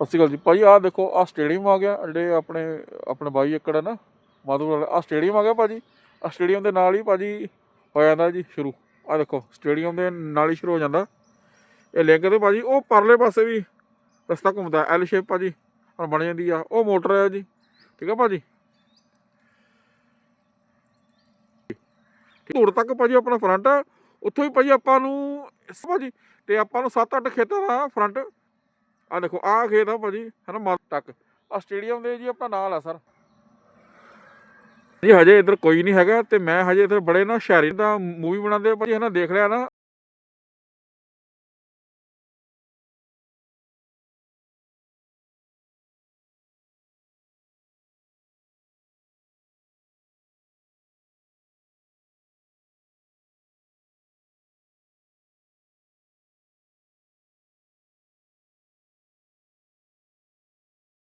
ਸਤਿ ਸ਼੍ਰੀ ਅਕਾਲ ਜੀ। ਭਾਜੀ ਆਹ ਦੇਖੋ, ਆਹ ਸਟੇਡੀਅਮ ਆ ਗਿਆ। ਜਿਹੜੇ ਆਪਣੇ ਆਪਣੇ ਬਾਈ ਏਕੜ ਹੈ ਨਾ ਮਾਧੂ ਵਾਲਾ, ਆਹ ਸਟੇਡੀਅਮ ਆ ਗਿਆ ਭਾਜੀ। ਆਹ ਸਟੇਡੀਅਮ ਦੇ ਨਾਲ ਹੀ ਭਾਜੀ ਹੋ ਜਾਂਦਾ ਜੀ ਸ਼ੁਰੂ। ਆਹ ਦੇਖੋ ਸਟੇਡੀਅਮ ਦੇ ਨਾਲ ਹੀ ਸ਼ੁਰੂ ਹੋ ਜਾਂਦਾ। ਇਹ ਲਿੰਕ ਤੇ ਭਾਜੀ, ਉਹ ਪਰਲੇ ਪਾਸੇ ਵੀ ਰਸਤਾ ਘੁੰਮਦਾ ਐਲ ਸ਼ੇਪ ਭਾਜੀ, ਹੁਣ ਬਣ ਜਾਂਦੀ ਆ। ਉਹ ਮੋਟਰ ਹੈ ਜੀ। ਠੀਕ ਆ ਭਾਜੀ? ਧੂੜ ਤੱਕ ਭਾਜੀ ਆਪਣਾ ਫਰੰਟ ਆ। ਉੱਥੋਂ ਹੀ ਭਾਜੀ ਆਪਾਂ ਨੂੰ ਇਸ ਭਾਜੀ, ਤੇ ਆਪਾਂ ਨੂੰ 7-8 ਖੇਤਾਂ ਦਾ ਫਰੰਟ ਆ ਦੇਖੋ, ਆਹ ਖੇਤ ਆ ਭਾਜੀ ਹਨਾ ਮੱਧ ਤੱਕ। ਆ ਸਟੇਡੀਅਮ ਦੇ ਜੀ ਆਪਣਾ ਨਾਲ ਆ, ਸਰ। ਜੀ ਹਜੇ ਇੱਧਰ ਕੋਈ ਨਹੀਂ ਹੈਗਾ ਤੇ ਮੈਂ ਹਜੇ ਇੱਧਰ ਬੜੇ ਨਾ ਸ਼ਹਿਰੀ ਦਾ ਮੂਵੀ ਬਣਾਉਂਦੇ ਆ ਭਾਜੀ ਹਨਾ ਦੇਖ ਲਿਆ ਨਾ।